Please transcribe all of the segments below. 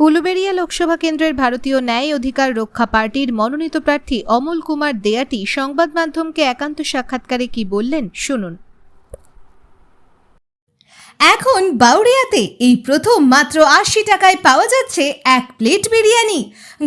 উলুবেড়িয়া লোকসভা কেন্দ্রের ভারতীয় ন্যায় অধিকার রক্ষা পার্টির মনোনীত প্রার্থী অমল কুমার দেয়াটি সংবাদ মাধ্যমকে একান্ত সাক্ষাৎকারে কি বললেন, শুনুন। এখন বাউরিয়াতে এই প্রথম মাত্র আশি টাকায় পাওয়া যাচ্ছে এক প্লেট বিরিয়ানি।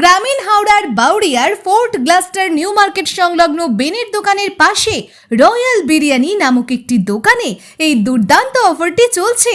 গ্রামীণ হাওড়ার বাউরিয়ার ফোর্ট গ্লাস্টার নিউ মার্কেট সংলগ্ন বেনের দোকানের পাশে রয়্যাল বিরিয়ানি নামক একটি দোকানে এই দুর্দান্ত অফারটি চলছে।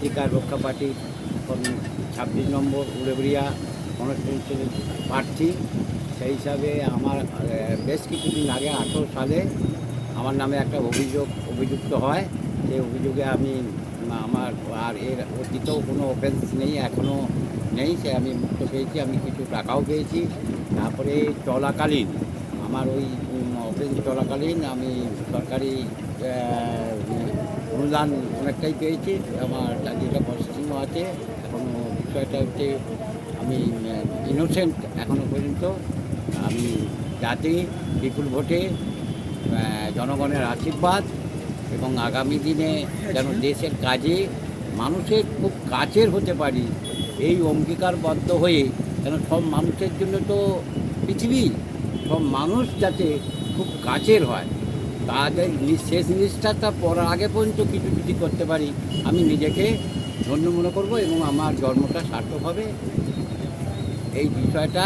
অধিকার রক্ষা এখন ছাব্বিশ নম্বর উড়েবড়িয়া কনস্টিটিউশনের প্রার্থী। সেই হিসাবে আমার বেশ কিছুদিন আগে, আঠেরো সালে আমার নামে একটা অভিযোগ, অভিযুক্ত হয়। সেই অভিযোগে আমি আমার আর এর অতীতেও কোনো অফেন্স নেই এখনও নেই, সে আমি মুক্ত পেয়েছি, আমি কিছু টাকাও পেয়েছি। তারপরে চলাকালীন, আমার ওই অফেন্স চলাকালীন আমি সরকারি অনুদান অনেকটাই পেয়েছি। আমার চাকরিটা প্রসেসিংও আছে। এখনও বিষয়টা হচ্ছে আমি ইনোসেন্ট এখনও পর্যন্ত। আমি যাতে বিপুল ভোটে জনগণের আশীর্বাদ এবং আগামী দিনে যেন দেশের কাজে মানুষের খুব কাছের হতে পারি এই অঙ্গীকারবদ্ধ হয়ে যেন সব মানুষের জন্য তো পৃথিবী সব মানুষ যাতে খুব কাছের হয়। তাদের শেষ নিষ্ঠাটা পড়ার আগে পর্যন্ত কিছু যদি করতে পারি। আমি নিজেকে ধন্য মনে করব এবং আমার জন্মটা সার্থক হবে। এই বিষয়টা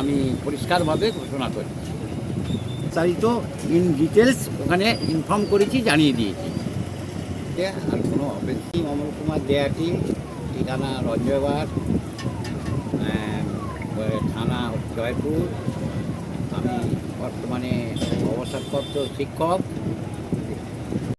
আমি পরিষ্কারভাবে ঘোষণা করি। বিস্তারিত ইন ডিটেলস ওখানে ইনফর্ম করেছি, জানিয়ে দিয়েছি? আর কোনো অপেক্ষি অমল কুমার দেয়াটি, ঠিকানা রঞ্জয়বার থানা জয়পুর। আমি বর্তমানে অবসরপ্রাপ্ত শিক্ষক